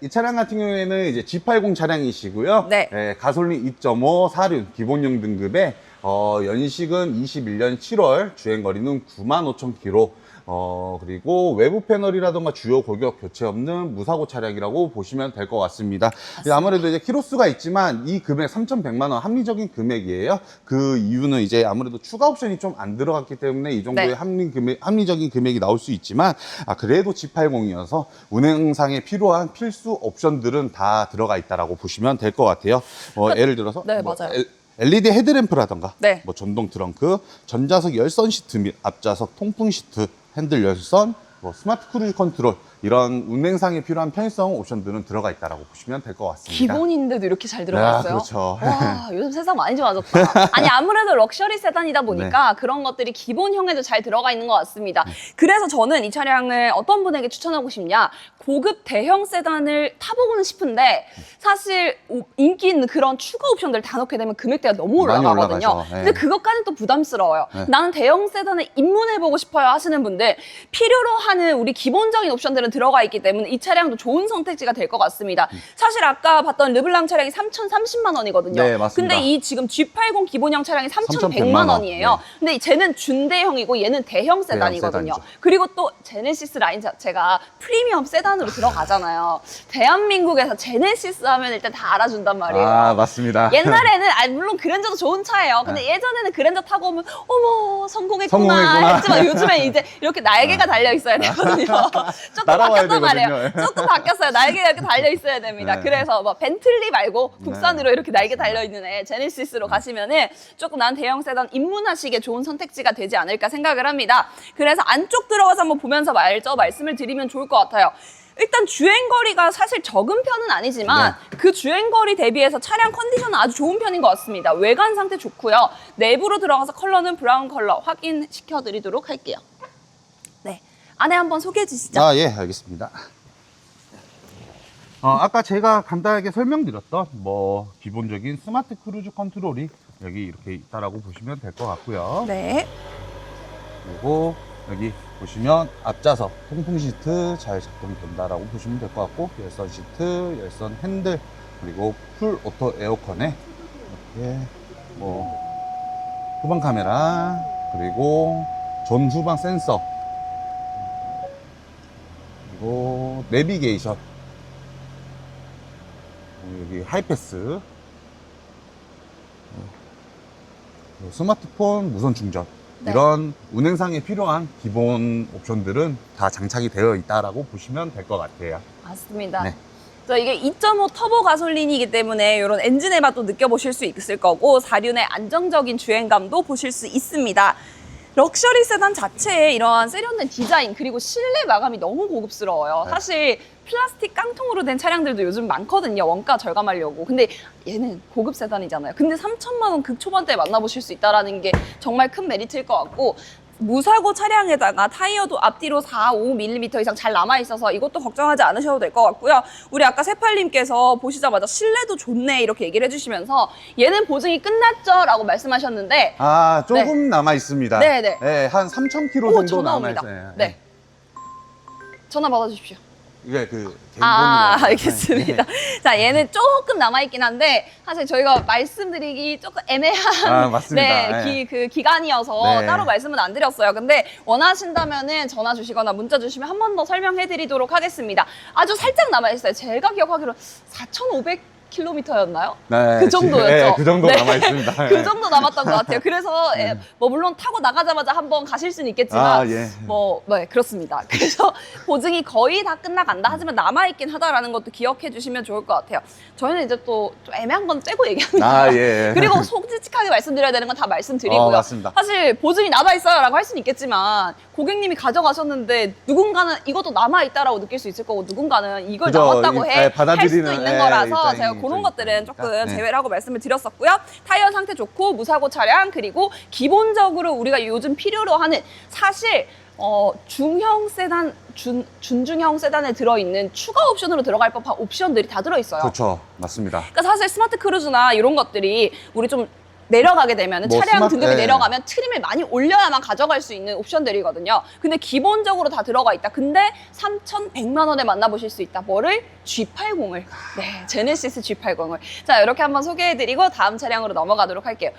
이 차량 같은 경우에는 이제 G80 차량이시고요. 네. 예, 가솔린 2.5 사륜 기본용 등급에 어, 연식은 21년 7월, 주행 거리는 9만 5천 킬로. 어, 그리고 외부 패널이라던가 주요 골격 교체 없는 무사고 차량이라고 보시면 될 것 같습니다. 아무래도 이제 키로수가 있지만 이 금액 3,100만 원 합리적인 금액이에요. 그 이유는 이제 아무래도 추가 옵션이 좀 안 들어갔기 때문에 이 정도의 네. 합리 금액, 합리적인 금액이 나올 수 있지만 아, 그래도 G80이어서 운행상에 필요한 필수 옵션들은 다 들어가 있다라고 보시면 될 것 같아요. 어, 예를 들어서 네, 뭐 맞아요. 엘- LED 헤드램프라던가 네. 뭐 전동 트렁크, 전자석 열선 시트 및 앞좌석 통풍 시트, 핸들 열선, 뭐 스마트 크루즈 컨트롤 이런 운행상에 필요한 편의성 옵션들은 들어가 있다라고 보시면 될 것 같습니다. 기본인데도 이렇게 잘 들어갔어요. 아, 그렇죠. 와, 요즘 세상 많이 좋아졌다. 아니, 아무래도 럭셔리 세단이다 보니까 네. 그런 것들이 기본형에도 잘 들어가 있는 것 같습니다. 음. 그래서 저는 이 차량을 어떤 분에게 추천하고 싶냐. 고급 대형 세단을 타보고는 싶은데 사실 오- 인기 있는 그런 추가 옵션들 다 넣게 되면 금액대가 너무 올라가거든요. 네. 근데 그것까지는 또 부담스러워요. 네. 나는 대형 세단을 입문해보고 싶어요 하시는 분들 필요로 하는 우리 기본적인 옵션들은 들어가 있기 때문에 이 차량도 좋은 선택지가 될 것 같습니다. 음. 사실 아까 봤던 르블랑 차량이 3,030만 원이거든요. 네, 맞습니다. 근데 이 지금 G80 기본형 차량이 3,100만 3,100만 원이에요. 원. 근데 이 쟤는 준대형이고 얘는 대형 세단이거든요. 세단이죠. 그리고 또 제네시스 라인 자체가 프리미엄 세단으로 들어가잖아요. 대한민국에서 제네시스 하면 일단 다 알아준단 말이에요. 아, 맞습니다. 옛날에는 아 물론 그랜저도 좋은 차예요. 근데 예전에는 그랜저 타고 오면 어머 성공했구나, 성공했구나. 했지만 요즘에 이제 이렇게 날개가 달려 있어야 되거든요. 조금 날아와야 바뀌었단 말이에요. 되거든요. 조금 바뀌었어요. 날개가 이렇게 달려 있어야 됩니다. 네. 그래서 뭐 벤틀리 말고 국산으로 네. 이렇게 날개 달려 있는 애 제네시스로 가시면은 조금 난 대형 세단 입문하시기에 좋은 선택지가 되지 않을까 생각을 합니다. 그래서 안쪽 들어가서 한번 보면서 말죠 말씀을 드리면 좋을 것 같아요. 일단 주행 거리가 사실 적은 편은 아니지만 그 주행 거리 대비해서 차량 컨디션은 아주 좋은 편인 것 같습니다. 외관 상태 좋고요. 내부로 들어가서 컬러는 브라운 컬러 확인시켜 드리도록 할게요. 네. 안에 한번 소개해 주시죠. 아, 예, 알겠습니다. 어, 아까 제가 간단하게 설명드렸던 뭐 기본적인 스마트 크루즈 컨트롤이 여기 이렇게 있다라고 보시면 될 것 같고요. 네. 그리고 여기 보시면 앞좌석 통풍 시트 잘 작동된다라고 보시면 될 것 같고 열선 시트, 열선 핸들 그리고 풀 오토 에어컨에 이렇게 뭐 후방 카메라 그리고 전 후방 센서 그리고 내비게이션 여기 하이패스 그리고 스마트폰 무선 충전 네. 이런 운행상에 필요한 기본 옵션들은 다 장착이 되어 있다라고 보시면 될 것 같아요. 맞습니다. 네. 자, 이게 2.5 터보 가솔린이기 때문에 이런 엔진의 맛도 느껴보실 수 있을 거고 사륜의 안정적인 주행감도 보실 수 있습니다. 럭셔리 세단 자체의 이러한 세련된 디자인 그리고 실내 마감이 너무 고급스러워요. 네. 사실 플라스틱 깡통으로 된 차량들도 요즘 많거든요. 원가 절감하려고. 근데 얘는 고급 세단이잖아요. 근데 3천만 원 극초반대에 만나보실 수 있다는 게 정말 큰 메리트일 것 같고 무사고 차량에다가 타이어도 앞뒤로 4, 5mm 이상 잘 남아있어서 이것도 걱정하지 않으셔도 될 것 같고요. 우리 아까 세팔님께서 보시자마자 실내도 좋네 이렇게 얘기를 해주시면서 얘는 보증이 끝났죠? 라고 말씀하셨는데 아 조금 남아 있습니다. 네, 네. 한 3,000km 오, 정도 전화 남아 옵니다. 있어요. 네. 전화 받아주십시오. 이게 그 아, 개인번호가- 알겠습니다. 네. 자, 얘는 조금 남아있긴 한데, 사실 저희가 말씀드리기 조금 애매한. 아, 맞습니다. 네, 네. 기, 그 기간이어서 네. 따로 말씀은 안 드렸어요. 근데 원하신다면은 전화 주시거나 문자 주시면 한 번 더 설명해 드리도록 하겠습니다. 아주 살짝 남아있어요. 제가 기억하기로 4,500km였나요? 네, 그 정도였죠. 네, 그 정도 네. 남아 있습니다. 그 정도 남았던 것 같아요. 그래서 예, 뭐 물론 타고 나가자마자 한번 가실 수는 있겠지만 아, 예. 뭐, 네, 그렇습니다. 그래서 보증이 거의 다 끝나간다. 하지만 남아 있긴 하다라는 것도 기억해 주시면 좋을 것 같아요. 저희는 이제 또 좀 애매한 건 떼고 얘기합니다. 아, 예. 그리고 솔직하게 말씀드려야 되는 건 다 말씀드리고요. 어, 맞습니다. 사실 보증이 남아 있어요 라고 할 수는 있겠지만 고객님이 가져가셨는데 누군가는 이것도 남아 있다라고 느낄 수 있을 거고 누군가는 이걸 그죠. 남았다고 이- 해 예, 할 수도 받아들이는, 있는 예, 거라서 입장이 제가 좀 그런 것들은 있으니까. 조금 네. 제외를 하고 말씀을 드렸었고요. 타이어 상태 좋고 무사고 차량 그리고 기본적으로 우리가 요즘 필요로 하는 사실 어, 중형 세단, 준, 준중형 세단에 들어있는 추가 옵션으로 들어갈 법한 옵션들이 다 들어있어요. 그렇죠. 맞습니다. 그러니까 사실 스마트 크루즈나 이런 것들이 우리 좀 내려가게 되면 뭐 차량 스마트- 등급이 네. 내려가면 트림을 많이 올려야만 가져갈 수 있는 옵션들이거든요. 근데 기본적으로 다 들어가 있다. 근데 3,100만 원에 만나보실 수 있다. 뭐를? G80을. 네, 제네시스 G80을. 자, 이렇게 한번 소개해드리고 다음 차량으로 넘어가도록 할게요.